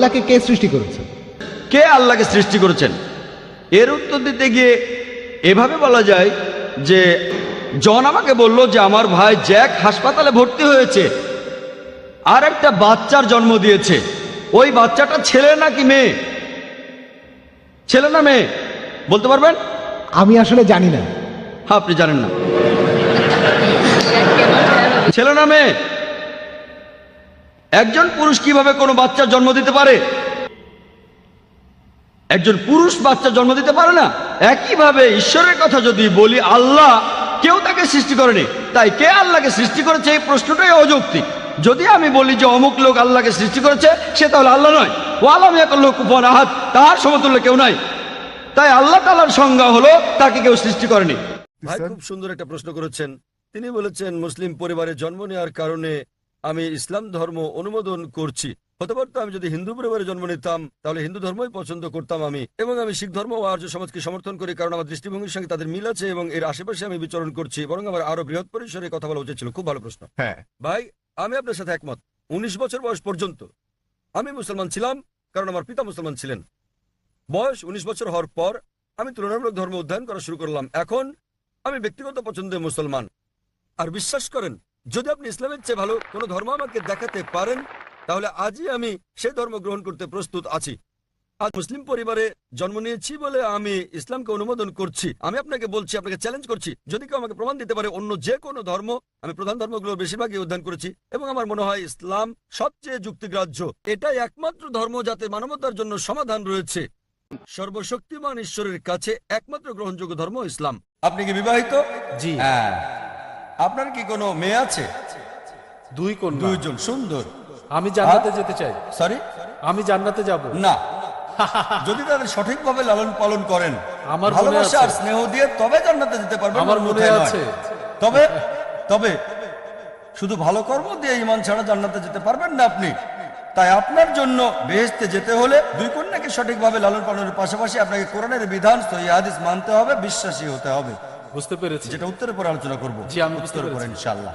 আল্লাহকে কে সৃষ্টি করেছে? কে আল্লাহকে সৃষ্টি করেছেন? এর উত্তর দিতে গিয়ে এভাবে বলা যায় যে জন আমাকে বলল যে আমার ভাই জ্যাক হাসপাতালে ভর্তি হয়েছে আর একটা বাচ্চার জন্ম দিয়েছে ওই বাচ্চাটা ছেলে নাকি মেয়ে? ছেলে না মেয়ে? বলতে পারবেন? আমি আসলে জানি না। হ্যাঁ আপনি জানেন না। ছেলে না মেয়ে? একজন পুরুষ কীভাবে কোনো বাচ্চার জন্ম দিতে পারে? একজন পুরুষ বাচ্চা জন্ম দিতে পারে না? একইভাবে ঈশ্বরের কথা যদি বলি, আল্লাহ কেউ তাকে সৃষ্টি করেনি। তাই কে আল্লাহকে সৃষ্টি করেছে? এই প্রশ্নটাই অযৌক্তিক। যদি আমি বলি যে অমুক লোক আল্লাহকে সৃষ্টি করেছে, সে তাহলে আল্লাহ নয়। ও আলম লোক কুফর আহাত তার সমতুল্য কেউ নাই। তাই আল্লাহ তালার সংজ্ঞা হলো, তাকে কেউ সৃষ্টি করেনি। ভাই, খুব সুন্দর একটা প্রশ্ন করেছেন। তিনি বলেছেন, মুসলিম পরিবারে জন্ম নেওয়ার কারণে আমি ইসলাম ধর্ম অনুমোদন করছি। হতে পারতো আমি যদি হিন্দু পরিবারে জন্ম নিতাম তাহলে হিন্দু ধর্মই পছন্দ করতাম আমি। এবং আমি শিখ ধর্ম ও আর্য সমাজকে সমর্থন করি কারণ আমার দৃষ্টিভঙ্গির সঙ্গে তাদের মিল আছে এবং এর আশেপাশে আমি বিচরণ করছি বরং আমার আরও বৃহৎ পরিসরে কথা বলা উচিত ছিল। খুব ভালো প্রশ্ন। হ্যাঁ। ভাই আমি আপনার সাথে একমত। উনিশ বছর বয়স পর্যন্ত আমি মুসলমান ছিলাম কারণ আমার পিতা মুসলমান ছিলেন। বয়স উনিশ বছর হওয়ার পর আমি তুলনামূলক ধর্ম অধ্যয়ন করা শুরু করলাম। এখন আমি ব্যক্তিগত পছন্দে মুসলমান। আর বিশ্বাস করেন যদি আপনি ইসলামের চেয়ে ভালো কোনো ধর্ম আমাকে দেখাতে পারেন তাহলে আজই আমি সেই ধর্ম গ্রহণ করতে প্রস্তুত আছি। আজ মুসলিম পরিবারে জন্ম নিয়েছি বলে আমি ইসলামকে অনুমোদন করছি। আমি আপনাকে বলছি আপনাকে চ্যালেঞ্জ করছি যদি কেউ আমাকে প্রমাণ দিতে পারে অন্য যে কোনো ধর্ম আমি প্রধান ধর্মগুলোর বেশিরভাগই অধ্যয়ন করেছি এবং আমার মনে হয় ইসলাম সবচেয়ে যুক্তিগ্রাহ্য। এটাই একমাত্র ধর্ম যাতে মানবতার জন্য সমাধান রয়েছে। সর্বশক্তিমান ঈশ্বরের কাছে একমাত্র গ্রহণযোগ্য ধর্ম ইসলাম। আপনি কি বিবাহিত? জি। হ্যাঁ। আপনার কি কোনো মেয়ে আছে? দুই কন্যা। দুইজন সুন্দর। আমি জান্নাতে যেতে চাই। সরি আমি জান্নাতে যাব। না। যদি তাদের সঠিকভাবে লালন পালন করেন আমার ভালোবাসা আর স্নেহ দিয়ে তবে জান্নাতে যেতে পারবেন আমার মনে আছে। তবে তবে শুধু ভালো কর্ম দিয়ে ইমান ছাড়া জান্নাতে যেতে পারবেন না আপনি। তাই আপনার জন্য বেহেস্তে যেতে হলে দুই কন্যাকে সঠিকভাবে লালন পালনের পাশাপাশি আপনাকে কোরআনের বিধান সহি হাদিস মানতে হবে বিশ্বাসী হতে হবে। বুঝতে পেরেছি। যেটা উত্তরের পরে আলোচনা করব। জি, আমি বুঝতে উত্তরের পরে পেরেছি। ইনশাআল্লাহ।